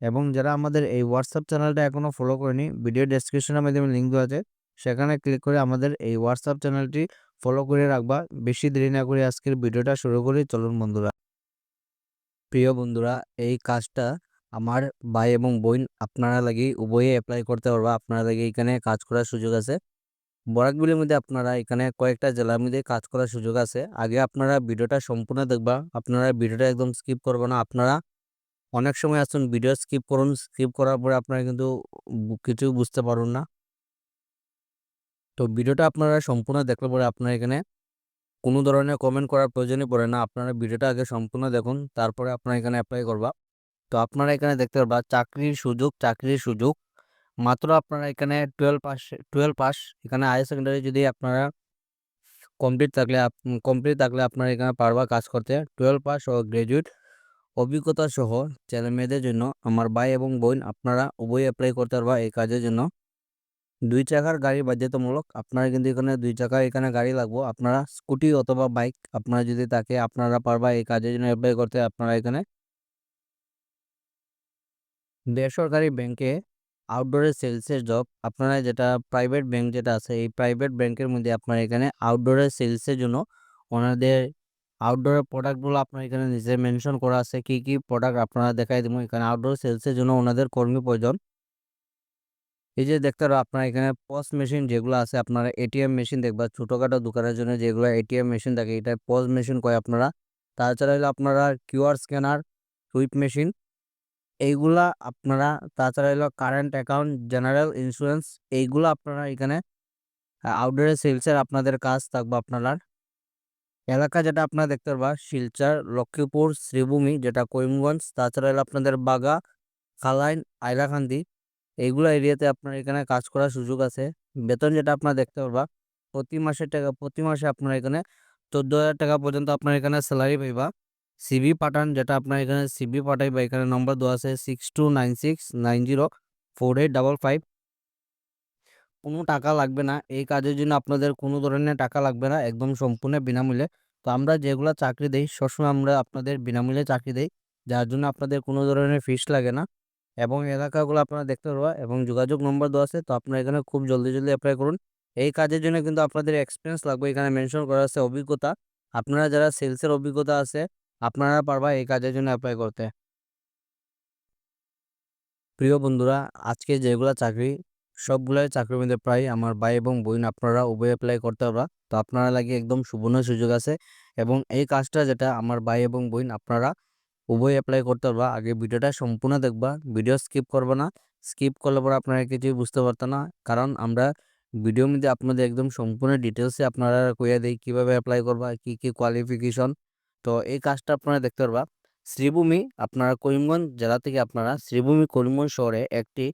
এবং যারা আমাদের এই হোয়াটসঅ্যাপ চ্যানেলটা এখনও ফলো করেনি ভিডিও ডেসক্রিপশনের মাধ্যমে লিঙ্ক দেওয়া আছে, সেখানে ক্লিক করে আমাদের এই হোয়াটসঅ্যাপ চ্যানেলটি ফলো করে রাখবা। বেশি দেরি না করে আজকের ভিডিওটা শুরু করি, চলুন বন্ধুরা। প্রিয় বন্ধুরা, এই কাজটা আমার ভাই এবং বোন আপনারা লাগি উভয়ে অ্যাপ্লাই করতে পারবা, আপনারা লাগি এখানে কাজ করার সুযোগ আছে। বরাকবিলের মধ্যে আপনারা এখানে কয়েকটা জেলার মধ্যে কাজ করার সুযোগ আছে। আগে আপনারা ভিডিওটা সম্পূর্ণ দেখবা, আপনারা ভিডিওটা একদম স্কিপ করবে না, আপনারা অনেক সময় আসুন ভিডিও স্কিপ করুন স্কিপ করার পরে আপনারা কিন্তু কিছু বুঝতে পারুন না। তো ভিডিওটা আপনারা সম্পূর্ণ দেখলে পরে আপনারা এখানে কোনো ধরনের কমেন্ট করার প্রয়োজনই পড়ে না। আপনারা ভিডিওটা আগে সম্পূর্ণ দেখুন, তারপরে আপনারা এখানে অ্যাপ্লাই করবা। তো আপনারা এখানে দেখতে পারবা, চাকরির সুযোগ চাকরির সুযোগ। মাত্র আপনারা এখানে টুয়েলভ পাস টুয়েলভ পাস এখানে হায়ার সেকেন্ডারি যদি আপনারা কমপ্লিট থাকলে কমপ্লিট থাকলে আপনারা এখানে পারবা কাজ করতে। টুয়েলভ পাস ও গ্রাজুয়েট অভিজ্ঞতা সহ ছেলে মেয়েদের জন্য আমার ভাই এবং বোন আপনারা উভয় অ্যাপ্লাই করতে পারবা এই কাজের জন্য। দুই চাকার গাড়ি বাধ্যতামূলক, আপনারা কিন্তু এখানে দুই চাকার এখানে গাড়ি লাগবো। আপনারা স্কুটি অথবা বাইক, আপনারা যদি থাকে আপনারা পারবা এই কাজের জন্য অ্যাপ্লাই করতে, আপনারা এখানে বেসরকারি ব্যাংকে আউটডোরে সেলসের জব আপনারা যেটা প্রাইভেট ব্যাংক যেটা আছে, এই প্রাইভেট ব্যাংকের মধ্যে আপনারা এখানে আউটডোরে সেলসের জন্য ওনাদের আউটডোরের প্রোডাক্টগুলো আপনার এখানে নিচে মেনশন করা আছে। কি কি প্রোডাক্ট আপনারা দেখাই দেবো? এখানে আউটডোর সেলসের জন্য ওনাদের কর্মী প্রয়োজন। এই যে দেখতে পারো, আপনার এখানে পস মেশিন যেগুলো আছে, আপনারা এটিএম মেশিন দেখবা, ছোটোখাটো দোকানের জন্য যেগুলো এটিএম মেশিন থাকে, এটা পস মেশিন কয় আপনারা। তাছাড়া হলো আপনারা কিউআর স্ক্যানার সুইপ মেশিন এইগুলা আপনারা, তাছাড়া হলো কারেন্ট অ্যাকাউন্ট জেনারেল ইন্স্যুরেন্স এইগুলো আপনারা এখানে আউটডোরে সেলসের আপনাদের কাজ থাকবে আপনারা এলাকা যেটা আপনারা দেখতে পারবা, শিলচর, লক্ষ্মীপুর, শ্রীভূমি, যেটা করিমগঞ্জ, তাছাড়া আপনাদের বাগা, খালাইন, আইলাকান্দি। এইগুলো এরিয়াতে আপনার এখানে কাজ করার সুযোগ আছে। বেতন যেটা আপনারা দেখতে পারবা, প্রতি মাসে টাকা, প্রতি মাসে আপনারা এখানে চোদ্দ হাজার টাকা পর্যন্ত আপনার এখানে স্যালারি পাইবা। সিভি পাঠান যেটা আপনার এখানে সিভি পাঠাইবা, এখানে নম্বর দেওয়া আছে six two nine six nine zero four eight double five কোনো টাকা লাগবে না। এই কাজের জন্য আপনাদের কোনো ধরনের টাকা লাগবে না, একদম সম্পূর্ণ বিনামূল্যে। তো আমরা যেগুলো চাকরি দেই, সবসময় আমরা আপনাদের বিনামূল্যে চাকরি দেই, যার জন্য আপনাদের কোনো ধরনের ফিস লাগে না। এবং এলাকাগুলো আপনারা দেখতে পারবা এবং যোগাযোগ নম্বর দেওয়া আছে, তো আপনারা এখানে খুব জলদি জলদি অ্যাপ্লাই করুন। এই কাজের জন্য কিন্তু আপনাদের এক্সপিরিয়েন্স লাগবে, এখানে মেনশন করা আছে অভিজ্ঞতা। আপনারা যারা সেলসের অভিজ্ঞতা আছে, আপনারা পারবা এই কাজের জন্য অ্যাপ্লাই করতে। প্রিয় বন্ধুরা, আজকে যেগুলো চাকরি সবগুলাই চাকরির মধ্যে প্রায় আমার ভাই এবং বোন আপনারা উভয় অ্যাপ্লাই করতে পারবা। তো আপনারা লাগে একদম সুবর্ণ সুযোগ আছে। এবং এই কাজটা যেটা আমার ভাই এবং বোন আপনারা উভয় অ্যাপ্লাই করতে পারবা। আগে ভিডিওটা সম্পূর্ণ দেখবা, ভিডিও স্কিপ করবে না। স্কিপ করলে পরে আপনারা কিছুই বুঝতে পারতেন না। কারণ আমরা ভিডিওর মধ্যে আপনাদের একদম সম্পূর্ণ ডিটেলসে আপনারা কইয়া দিই, কীভাবে অ্যাপ্লাই করবা, কি কি কোয়ালিফিকেশন তো এই কাজটা আপনারা দেখতে পারবা। শ্রীভূমি, আপনারা করিমগঞ্জ জেলা থেকে আপনারা শ্রীভূমি করিমগঞ্জ শহরে একটি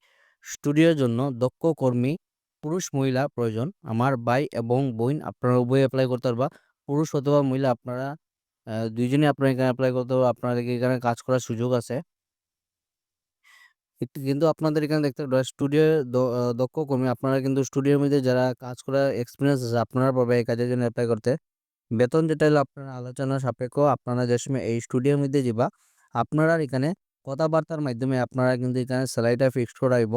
স্টুডিওর জন্য দক্ষ কর্মী পুরুষ মহিলা প্রয়োজন। আমার ভাই এবং বোন আপনারা উভয় অ্যাপ্লাই করতে পারবা। পুরুষ অথবা মহিলা আপনারা আহ, দুইজনই আপনারা এখানে অ্যাপ্লাই করতে পারবা। আপনাদের এখানে কাজ করার সুযোগ আছে। কিন্তু আপনাদের এখানে দেখতে স্টুডিও দক্ষ কর্মী আপনারা কিন্তু স্টুডিওর মধ্যে যারা কাজ করার এক্সপিরিয়েন্স আছে আপনারা পাবে এই কাজের জন্য অ্যাপ্লাই করতে। বেতন যেটা হলো আপনারা আলোচনা সাপেক্ষ আপনারা যে সময় এই স্টুডিওর মধ্যে যাবা আপনারা এখানে কথাবার্তার মাধ্যমে আপনারা কিন্তু এখানে স্যালারিটা ফিক্সড করাইব।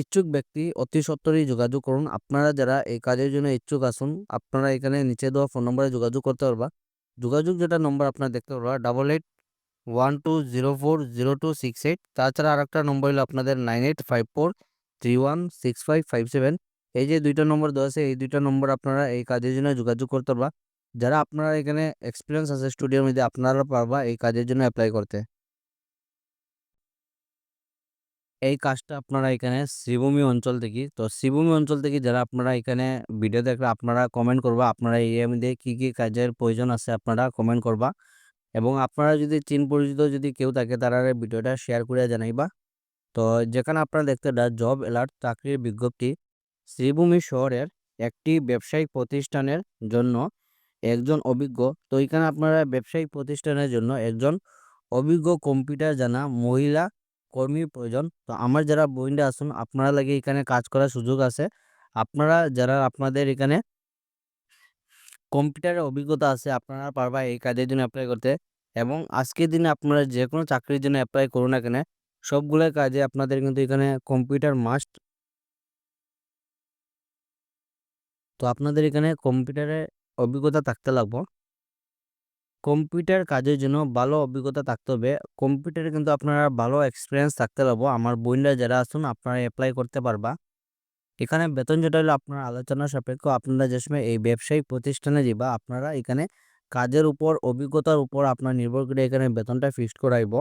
ইচ্ছুক ব্যক্তি অতি সত্বরই যোগাযোগ করুন। আপনারা যারা এই কাজের জন্য ইচ্ছুক আসুন আপনারা এখানে নিচে দেওয়া ফোন নম্বরে যোগাযোগ করতে পারবা। যোগাযোগ যেটা নম্বর আপনারা দেখতে পারবা double eight one two zero four zero two six eight তাছাড়া আরেকটা নম্বর হলো আপনাদের nine eight five four three one six five five seven এই যে দুইটা নম্বর দেওয়া আছে, এই দুইটা নম্বর আপনারা এই কাজের জন্য যোগাযোগ করতে পারবা। যারা আপনারা এখানে এক্সপিরিয়েন্স আছে স্টুডিওর মধ্যে, আপনারা পারবা এই কাজের জন্য অ্যাপ্লাই করতে। এই কাজটা আপনারা এখানে শ্রীভূমি অঞ্চল থেকে, তো শ্রীভূমি অঞ্চল থেকে যারা আপনারা এখানে ভিডিও দেখলে আপনারা কমেন্ট করবা, আপনারা এই মধ্যে কী কী কাজের প্রয়োজন আছে আপনারা কমেন্ট করবা। এবং আপনারা যদি চিন পরিচিত যদি কেউ থাকে, তারা ভিডিওটা শেয়ার করে জানাইবা। তো যেখানে আপনারা দেখতে জব অ্যালার্ট চাকরির বিজ্ঞপ্তি, শ্রীভূমি শহরের একটি ব্যবসায়িক প্রতিষ্ঠানের জন্য একজন অভিজ্ঞ, তো এখানে আপনারা ব্যবসায়িক প্রতিষ্ঠানের জন্য একজন অভিজ্ঞ কম্পিউটার জানা মহিলা কর্মীর প্রয়োজন। তো আমার যারা বইনরা আসুন আপনারা লাগে এখানে কাজ করার সুযোগ আছে। আপনারা যারা আপনাদের এখানে কম্পিউটারের অভিজ্ঞতা আছে, আপনারা পারবা এই কাজের জন্য অ্যাপ্লাই করতে। এবং আজকের দিনে আপনারা যে কোনো চাকরির জন্য অ্যাপ্লাই করুন না কেন, সবগুলো কাজে আপনাদের কিন্তু এখানে কম্পিউটার মাস্ট তো আপনাদের এখানে কম্পিউটারের অভিজ্ঞতা থাকতে লাগবো। কম্পিউটার কাজের জন্য ভালো অভিজ্ঞতা থাকতে হবে। কম্পিউটারে কিন্তু আপনারা ভালো এক্সপিরিয়েন্স থাকতে লাগবো আমার বোনরা যারা আছেন, আপনারা অ্যাপ্লাই করতে পারবা। এখানে বেতন যেটা হলো আপনার আলোচনা সাপেক্ষ। আপনারা যে সময় এই ব্যবসায়িক প্রতিষ্ঠানে যাবা আপনারা এখানে কাজের উপর, অভিজ্ঞতার উপর আপনার নির্ভর করে এখানে বেতনটা ফিক্সড করাইব।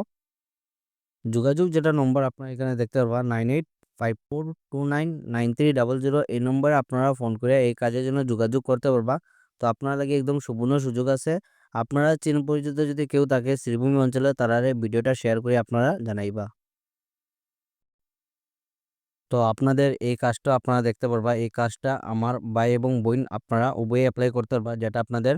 যোগাযোগ যেটা নম্বর আপনারা এখানে দেখতে পারবা nine eight five four two nine nine three double zero এই নম্বরে আপনারা ফোন করে এই কাজের জন্য যোগাযোগ করতে পারবা। তো আপনার লাগে একদম সুবর্ণ সুযোগ আছে। আপনারা চিন পরিচিত যদি কেউ থাকে শ্রীভূমি অঞ্চলে, তারা ভিডিওটা শেয়ার করে আপনারা জানাইবা। তো আপনাদের এই কাজটা আপনারা দেখতে পারবা। এই কাজটা আমার ভাই এবং বোন আপনারা উভয়ে অ্যাপ্লাই করতে পারবা, যেটা আপনাদের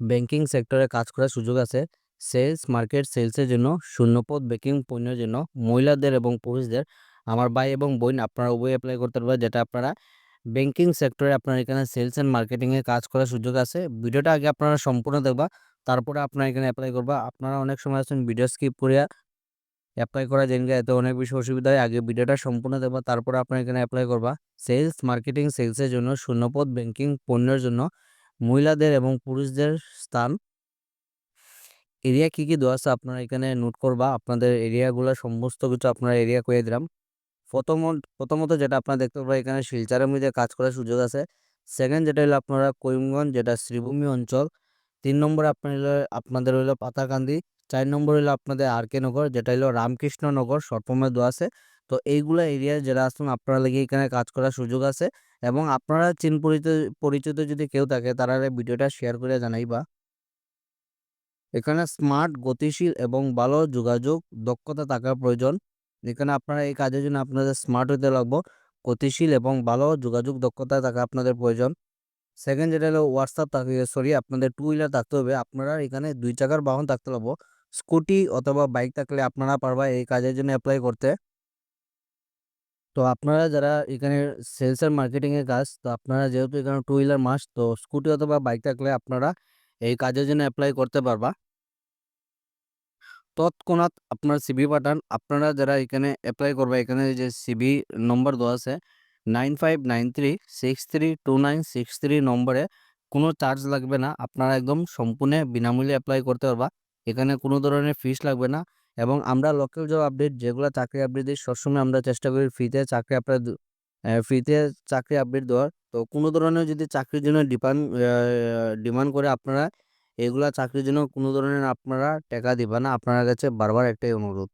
ব্যাংকিং সেক্টরে কাজ করার সুযোগ আছে। সেলস মার্কেট সেলসের জন্য, শূন্যপদ বেকিং পণ্যের জন্য মহিলাদের এবং পুরুষদের। আমার ভাই এবং বোন আপনারা উভয় অ্যাপ্লাই করতে পারবেন যেটা আপনারা ব্যাংকিং সেক্টরে আপনার এখানে সেলস অ্যান্ড মার্কেটিংয়ে কাজ করার সুযোগ আছে। ভিডিওটা আগে আপনারা সম্পূর্ণ দেখবা, তারপরে আপনার এখানে অ্যাপ্লাই করবা। আপনারা অনেক সময় আছেন ভিডিও স্কিপ করিয়া অ্যাপ্লাই করা জেনে এতে অনেক বেশি অসুবিধা হয়। আগে ভিডিওটা সম্পূর্ণ দেখবা, তারপরে আপনার এখানে অ্যাপ্লাই করবা। সেলস মার্কেটিং সেলসের জন্য শূন্যপদ ব্যাংকিং পণ্যের জন্য মহিলাদের এবং পুরুষদের স্থান। এরিয়া কী কী দেওয়া আছে আপনারা এখানে নোট করবা। আপনাদের এরিয়াগুলো সমস্ত কিছু আপনারা এরিয়া করে দিলাম। প্রথমত প্রথমত যেটা আপনারা দেখতে পাবেন এখানে শিলচারের মধ্যে কাজ করার সুযোগ আছে। সেকেন্ড যেটা হলো আপনারা করিমগঞ্জ, যেটা শ্রীভূমি অঞ্চল। তিন নম্বরে আপনার হলো, আপনাদের হলো পাতাকান্দি। চার নম্বর হলো আপনাদের আর কে নগর, যেটা হলো রামকৃষ্ণনগর সর্পমে দেওয়া আছে। তো এইগুলো এরিয়া যারা আসুন আপনারা লেগে এখানে কাজ করার সুযোগ আছে। এবং আপনারা চিন পরিচিত পরিচিত যদি কেউ থাকে, তারা ভিডিওটা শেয়ার করে জানাইবা এখানে স্মার্ট গতিশীল এবং ভালো যোগাযোগ, দক্ষতা থাকা প্রয়োজন। এখানে আপনারা এই কাজের জন্য আপনাদের স্মার্ট হতে লাগবো, গতিশীল এবং ভালো যোগাযোগ দক্ষতা থাকা আপনাদের প্রয়োজন। সেকেন্ড যেটা হলো হোয়াটসঅ্যাপ থাকে সরি আপনাদের টু হুইলার থাকতে হবে, আপনারা এখানে দুই চাকার বাহন থাকতে লাগবো স্কুটি অথবা বাইক থাকলে আপনারা পারবা এই কাজের জন্য অ্যাপ্লাই করতে। তো আপনারা যারা এখানে সেলস আর মার্কেটিংয়ের কাজ, তো আপনারা যেহেতু এখানে টু হুইলার মাস তো স্কুটি অথবা বাইক থাকলে আপনারা এই কাজের জন্য অ্যাপ্লাই করতে পারবা। তৎক্ষণাৎ আপনার সিবি পাঠান। আপনারা যারা এখানে অ্যাপ্লাই করবে, এখানে যে সিবি নম্বর দেওয়া আছে nine five nine three six three two nine six three নম্বরে কোনো চার্জ লাগবে না। আপনারা একদম সম্পূর্ণ বিনামূল্যে অ্যাপ্লাই করতে পারবা। এখানে কোনো ধরনের ফিস লাগবে না এবং আমরা লোকাল জব আপডেট যেগুলো চাকরি আপডেট দিই সবসময় আমরা চেষ্টা করি ফ্রিতে চাকরি আপনার ফ্রিতে চাকরি আপডেট দেওয়ার। তো কোনো ধরনের যদি চাকরির জন্য ডিমান্ড ডিমান্ড করে আপনারা এগুলা চাকরির জন্য কোনো ধরনের আপনারা টাকা দিবা না। আপনার কাছে বারবার একটাই অনুরোধ।